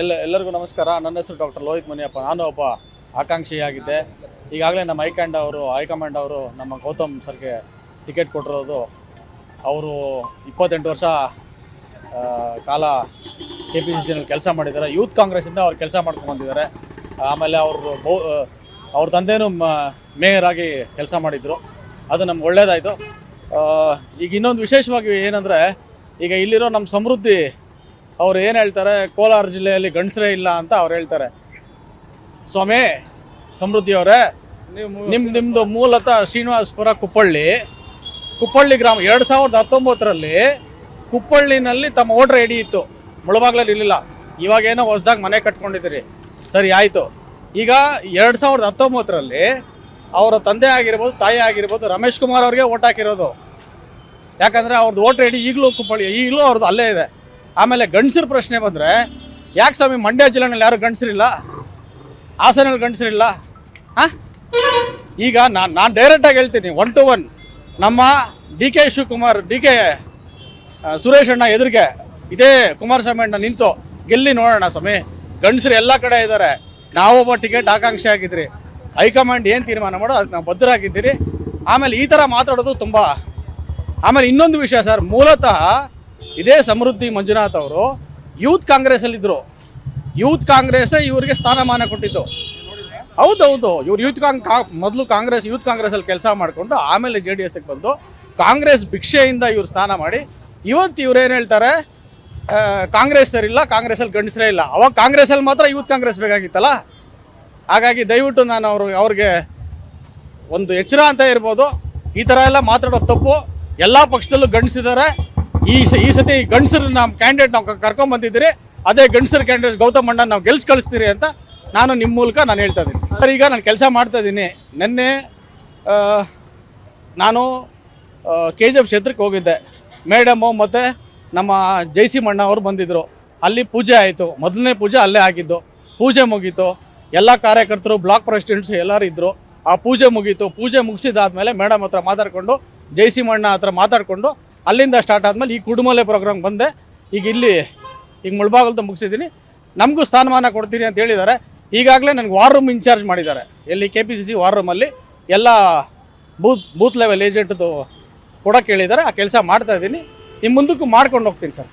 ಎಲ್ಲ ಎಲ್ಲರಿಗೂ ನಮಸ್ಕಾರ. ನನ್ನ ಹೆಸರು ಡಾಕ್ಟರ್ ಲೋಹಿತ್ ಮುನಿಯಪ್ಪ. ನಾನು ಒಬ್ಬ ಆಕಾಂಕ್ಷಿಯಾಗಿದ್ದೆ. ಈಗಾಗಲೇ ನಮ್ಮ ಹೈಕಮಾಂಡ್ ಅವರು ಹೈಕಮಾಂಡ್ ಅವರು ನಮ್ಮ ಗೌತಮ್ ಸರ್ಗೆ ಟಿಕೆಟ್ ಕೊಟ್ಟಿರೋದು. ಅವರು ಇಪ್ಪತ್ತೆಂಟು ವರ್ಷ ಕಾಲ ಕೆ ಪಿ ಸಿ ಸಿನಲ್ಲಿ ಕೆಲಸ ಮಾಡಿದ್ದಾರೆ. ಯೂತ್ ಕಾಂಗ್ರೆಸ್ಸಿಂದ ಅವ್ರು ಕೆಲಸ ಮಾಡ್ಕೊಂಡು ಬಂದಿದ್ದಾರೆ. ಆಮೇಲೆ ಅವರು ಬೌ ಅವ್ರ ತಂದೆನೂ ಮೇಯರ್ ಆಗಿ ಕೆಲಸ ಮಾಡಿದರು. ಅದು ನಮ್ಗೆ ಒಳ್ಳೇದಾಯಿತು. ಈಗ ಇನ್ನೊಂದು ವಿಶೇಷವಾಗಿ ಏನಂದರೆ, ಈಗ ಇಲ್ಲಿರೋ ನಮ್ಮ ಸಮೃದ್ಧಿ ಅವ್ರು ಏನು ಹೇಳ್ತಾರೆ? ಕೋಲಾರ ಜಿಲ್ಲೆಯಲ್ಲಿ ಗಂಡಸರೇ ಇಲ್ಲ ಅಂತ ಅವ್ರು ಹೇಳ್ತಾರೆ. ಸ್ವಾಮಿ, ಸಮೃದ್ಧಿ ಅವರೇ ನಿಮ್ಮ ನಿಮ್ಮದು ಮೂಲತಃ ಶ್ರೀನಿವಾಸಪುರ ಕುಪ್ಪಳ್ಳಿ. ಕುಪ್ಪಳ್ಳಿ ಗ್ರಾಮ, ಎರಡು ಸಾವಿರದ ಹತ್ತೊಂಬತ್ತರಲ್ಲಿ ಕುಪ್ಪಳ್ಳಿನಲ್ಲಿ ತಮ್ಮ ಓಟ್ರ್ ಐಡಿ ಇತ್ತು. ಮುಳಬಾಗ್ಲಲ್ಲಿ ಇರಲಿಲ್ಲ. ಇವಾಗೇನೋ ಹೊಸ್ದಾಗಿ ಮನೆ ಕಟ್ಕೊಂಡಿದ್ದೀರಿ. ಸರಿ, ಆಯಿತು. ಈಗ ಎರಡು ಸಾವಿರದ ಹತ್ತೊಂಬತ್ತರಲ್ಲಿ ಅವರ ತಂದೆ ಆಗಿರ್ಬೋದು, ತಾಯಿ ಆಗಿರ್ಬೋದು, ರಮೇಶ್ ಕುಮಾರ್ ಅವ್ರಿಗೆ ಓಟ್ ಹಾಕಿರೋದು. ಯಾಕಂದರೆ ಅವ್ರದ್ದು ಓಟ್ರ್ ಐಡಿ ಈಗಲೂ ಕುಪ್ಪಳ್ಳಿ, ಈಗಲೂ ಅವ್ರದ್ದು ಅಲ್ಲೇ ಇದೆ. ಆಮೇಲೆ ಗಂಡಸರ ಪ್ರಶ್ನೆ ಬಂದರೆ, ಯಾಕೆ ಸ್ವಾಮಿ ಮಂಡ್ಯ ಜಿಲ್ಲೆನಲ್ಲಿ ಯಾರು ಗಂಡಸರಿಲ್ಲ? ಹಾಸನಲ್ಲಿ ಗಂಡಸರಿಲ್ಲ? ಹಾಂ? ಈಗ ನಾನು ನಾನು ಡೈರೆಕ್ಟಾಗಿ ಹೇಳ್ತೀನಿ ಒನ್ ಟು ಒನ್ ನಮ್ಮ D K Shivakumar, D K Suresh ಅಣ್ಣ ಎದುರಿಗೆ ಇದೇ ಕುಮಾರಸ್ವಾಮಿ ಅಣ್ಣ ನಿಂತು ಗೆಲ್ಲಿ ನೋಡೋಣ ಸ್ವಾಮಿ. ಗಂಡಸರು ಎಲ್ಲ ಕಡೆ ಇದ್ದಾರೆ ನಾವೊಬ್ಬ ಟಿಕೆಟ್ ಆಕಾಂಕ್ಷೆ ಆಗಿದ್ರಿ. ಹೈಕಮಾಂಡ್ ಏನು ತೀರ್ಮಾನ ಮಾಡೋ ಅದಕ್ಕೆ ನಾವು ಬದ್ಧರಾಗಿದ್ದೀರಿ. ಆಮೇಲೆ ಈ ಥರ ಮಾತಾಡೋದು ತುಂಬ ಆಮೇಲೆ ಇನ್ನೊಂದು ವಿಷಯ ಸರ್, ಮೂಲತಃ ಇದೇ ಸಮೃದ್ಧಿ ಮಂಜುನಾಥ್ ಅವರು ಯೂತ್ ಕಾಂಗ್ರೆಸ್ಸಲ್ಲಿದ್ದರು ಯೂತ್ ಕಾಂಗ್ರೆಸ್ಸೇ ಇವರಿಗೆ ಸ್ಥಾನಮಾನ ಕೊಟ್ಟಿದ್ದು. ಹೌದೌದು ಇವ್ರು ಯೂತ್ ಕಾಂಗ್ ಮೊದಲು ಕಾಂಗ್ರೆಸ್, ಯೂತ್ ಕಾಂಗ್ರೆಸ್ಸಲ್ಲಿ ಕೆಲಸ ಮಾಡಿಕೊಂಡು ಆಮೇಲೆ ಜೆ ಡಿ ಎಸ್ಗೆ ಬಂದು ಕಾಂಗ್ರೆಸ್ ಭಿಕ್ಷೆಯಿಂದ ಇವರು ಸ್ಥಾನ ಮಾಡಿ, ಇವತ್ತು ಇವ್ರು ಏನು ಹೇಳ್ತಾರೆ? ಕಾಂಗ್ರೆಸ್ ಸರಿಲ್ಲ ಕಾಂಗ್ರೆಸ್ಸಲ್ಲಿ ಗಂಡಸರೇ ಇಲ್ಲ. ಅವಾಗ ಕಾಂಗ್ರೆಸ್ಸಲ್ಲಿ ಮಾತ್ರ ಯೂತ್ ಕಾಂಗ್ರೆಸ್ ಬೇಕಾಗಿತ್ತಲ್ಲ? ಹಾಗಾಗಿ ದಯವಿಟ್ಟು ನಾನು ಅವರು, ಅವ್ರಿಗೆ ಒಂದು ಎಚ್ಚರ ಅಂತ ಇರ್ಬೋದು ಈ ಥರ ಎಲ್ಲ ಮಾತಾಡೋದು ತಪ್ಪು. ಎಲ್ಲ ಪಕ್ಷದಲ್ಲೂ ಗಂಡಸಿದ್ದಾರೆ. ಈ ಈ ಸತಿ ಗಂಡಸರು ನಮ್ಮ ಕ್ಯಾಂಡಿಡೇಟ್ ನಾವು ಕರ್ಕೊಂಡ್ ಬಂದಿದ್ದೀರಿ. ಅದೇ ಗಂಡಸರ ಕ್ಯಾಂಡಿಡೇಟ್ ಗೌತಮ್ ಅಣ್ಣ ನಾವು ಗೆಲ್ಸ್ ಕಳಿಸ್ತೀರಿ ಅಂತ ನಾನು ನಿಮ್ಮ ಮೂಲಕ ನಾನು ಹೇಳ್ತಾ ಇದ್ದೀನಿ. ಸರ್, ಈಗ ನಾನು ಕೆಲಸ ಮಾಡ್ತಾ ಇದ್ದೀನಿ. ನಿನ್ನೆ ನಾನು ಕೆ ಜಿ ಎಫ್ ಕ್ಷೇತ್ರಕ್ಕೆ ಹೋಗಿದ್ದೆ. ಮೇಡಮ್ಮು ಮತ್ತು ನಮ್ಮ ಜೈಸಿ ಮಣ್ಣ ಅವರು ಬಂದಿದ್ದರು ಅಲ್ಲಿ ಪೂಜೆ ಆಯಿತು. ಮೊದಲನೇ ಪೂಜೆ ಅಲ್ಲೇ ಆಗಿದ್ದು. ಪೂಜೆ ಮುಗೀತು. ಎಲ್ಲ ಕಾರ್ಯಕರ್ತರು, ಬ್ಲಾಕ್ ಪ್ರೆಸಿಡೆಂಟ್ಸ್ ಎಲ್ಲರೂ ಇದ್ದರು ಆ ಪೂಜೆ ಮುಗೀತು. ಪೂಜೆ ಮುಗಿಸಿದಾದ್ಮೇಲೆ ಮೇಡಮ್ ಹತ್ರ ಮಾತಾಡಿಕೊಂಡು, ಜೈಸಿ ಮಣ್ಣ ಹತ್ರ ಮಾತಾಡಿಕೊಂಡು ಅಲ್ಲಿಂದ ಸ್ಟಾರ್ಟ್ ಆದಮೇಲೆ ಈ ಕುಡುಮಲೆ ಪ್ರೋಗ್ರಾಮ್ ಬಂದೆ. ಈಗ ಇಲ್ಲಿ, ಈಗ ಮುಳ್ಬಾಗಲ್ದು ಮುಗಿಸಿದ್ದೀನಿ. ನಮಗೂ ಸ್ಥಾನಮಾನ ಕೊಡ್ತೀನಿ ಅಂತ ಹೇಳಿದ್ದಾರೆ. ಈಗಾಗಲೇ ನನಗೆ ವಾರ್ ರೂಮ್ ಇನ್ಚಾರ್ಜ್ ಮಾಡಿದ್ದಾರೆ. ಎಲ್ಲಿ K P C C war ರೂಮಲ್ಲಿ ಎಲ್ಲ ಬೂತ್ ಬೂತ್ ಲೆವೆಲ್ ಏಜೆಂಟ್ದು ಕೊಡೋಕ್ಕೆ ಹೇಳಿದ್ದಾರೆ. ಆ ಕೆಲಸ ಮಾಡ್ತಾ ಇದ್ದೀನಿ. ಇನ್ನು ಮುಂದಕ್ಕೂ ಮಾಡ್ಕೊಂಡು ಹೋಗ್ತೀನಿ ಸರ್.